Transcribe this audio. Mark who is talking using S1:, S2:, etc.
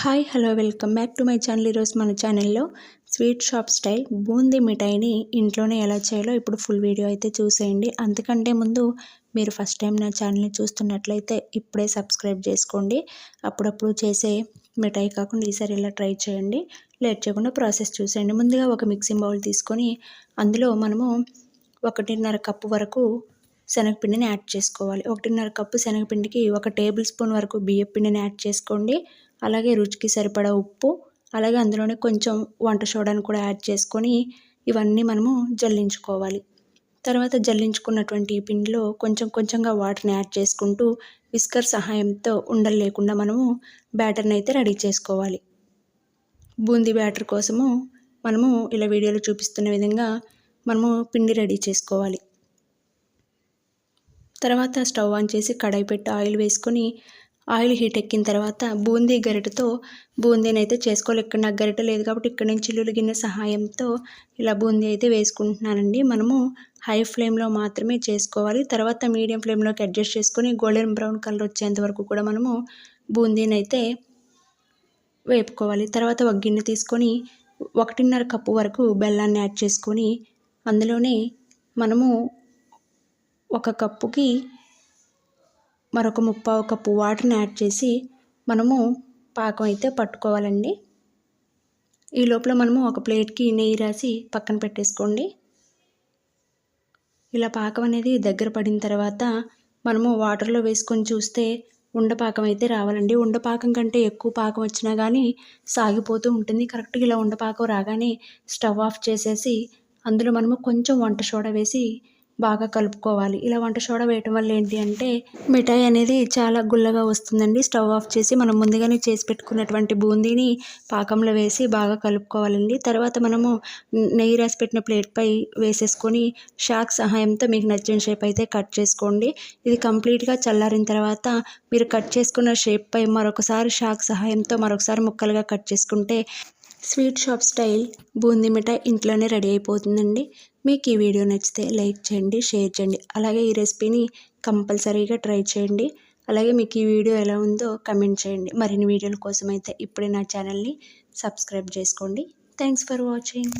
S1: Hi hello welcome back to my channel. ఈరోజు మన ఛానల్లో స్వీట్ షాప్ స్టైల్ బూందీ మిఠాయిని ఇంట్లోనే ఎలా చేయాలో ఇప్పుడు ఫుల్ వీడియో అయితే చూసేయండి. అంతకంటే ముందు మీరు ఫస్ట్ టైం నా ఛానల్ని చూస్తున్నట్లయితే ఇప్పుడే సబ్స్క్రైబ్ చేసుకోండి. అప్పుడప్పుడు చేసే మిఠాయి కాకుండా ఈసారి ఇలా ట్రై చేయండి. లేట్ చేయకుండా ప్రాసెస్ చూసేయండి. ముందుగా ఒక మిక్సింగ్ బౌల్ తీసుకొని అందులో మనము ఒకటిన్నర కప్పు వరకు శనగపిండిని యాడ్ చేసుకోవాలి. ఒకటిన్నర కప్పు శనగపిండికి ఒక టేబుల్ స్పూన్ వరకు బియ్యపిండిని యాడ్ చేసుకోండి. అలాగే రుచికి సరిపడా ఉప్పు అలాగే అందులోనే కొంచెం వంట సోడాను కూడా యాడ్ చేసుకొని ఇవన్నీ మనము జల్లించుకోవాలి. తర్వాత జల్లించుకున్నటువంటి ఈ పిండిలో కొంచెం కొంచెంగా వాటర్ని యాడ్ చేసుకుంటూ విస్కర్ సహాయంతో ఉండలు లేకుండా మనము బ్యాటర్ని అయితే రెడీ చేసుకోవాలి. బూందీ బ్యాటర్ కోసము మనము ఇలా వీడియోలో చూపిస్తున్న విధంగా మనము పిండి రెడీ చేసుకోవాలి. తర్వాత స్టవ్ ఆన్ చేసి కడాయి పెట్టి ఆయిల్ వేసుకొని ఆయిల్ హీట్ ఎక్కిన తర్వాత బూందీ గరిటతో బూందీని అయితే చేసుకోవాలి. ఇక్కడ నాకు గరిట లేదు కాబట్టి ఇక్కడ నుంచి చిల్లులు గిన్నె సహాయంతో ఇలా బూందీ అయితే వేసుకుంటున్నానండి. మనము హై ఫ్లేమ్లో మాత్రమే చేసుకోవాలి. తర్వాత మీడియం ఫ్లేమ్లోకి అడ్జస్ట్ చేసుకొని గోల్డెన్ బ్రౌన్ కలర్ వచ్చేంత వరకు కూడా మనము బూందీని అయితే వేపుకోవాలి. తర్వాత ఒక గిన్నె తీసుకొని ఒకటిన్నర కప్పు వరకు బెల్లాన్ని యాడ్ చేసుకొని అందులోనే మనము ఒక కప్పుకి మరొక ముప్పావు కప్పు వాటర్ని యాడ్ చేసి మనము పాకం అయితే పట్టుకోవాలండి. ఈ లోపల మనము ఒక ప్లేట్కి నెయ్యి రాసి పక్కన పెట్టేసుకోండి. ఇలా పాకం అనేది దగ్గర పడిన తర్వాత మనము వాటర్లో వేసుకొని చూస్తే ఉండపాకం అయితే రావాలండి. ఉండపాకం కంటే ఎక్కువ పాకం వచ్చినా కానీ సాగిపోతూ ఉంటుంది. కరెక్ట్గా ఇలా ఉండపాకం రాగానే స్టవ్ ఆఫ్ చేసేసి అందులో మనము కొంచెం వంట సోడా వేసి బాగా కలుపుకోవాలి. ఇలా వంట సోడా వేయటం వల్ల ఏంటి అంటే మిఠాయి అనేది చాలా గుల్లగా వస్తుందండి. స్టవ్ ఆఫ్ చేసి మనం ముందుగానే చేసి పెట్టుకున్నటువంటి బూందీని పాకంలో వేసి బాగా కలుపుకోవాలండి. తర్వాత మనము నెయ్యి రాసి పెట్టిన ప్లేట్పై వేసేసుకొని షాక్ సహాయంతో మీకు నచ్చిన షేప్ అయితే కట్ చేసుకోండి. ఇది కంప్లీట్గా చల్లారిన తర్వాత మీరు కట్ చేసుకున్న షేప్పై మరొకసారి షాక్ సహాయంతో మరొకసారి ముక్కలుగా కట్ చేసుకుంటే స్వీట్ షాప్ స్టైల్ బూందీ మిఠాయి ఇంట్లోనే రెడీ అయిపోతుందండి. మీకు ఈ వీడియో నచ్చితే లైక్ చేయండి షేర్ చేయండి. అలాగే ఈ రెసిపీని కంపల్సరీగా ట్రై చేయండి. అలాగే మీకు ఈ వీడియో ఎలా ఉందో కమెంట్ చేయండి. మరిన్ని వీడియోల కోసం అయితే ఇప్పుడే నా ఛానల్ని సబ్స్క్రైబ్ చేసుకోండి. Thanks for watching.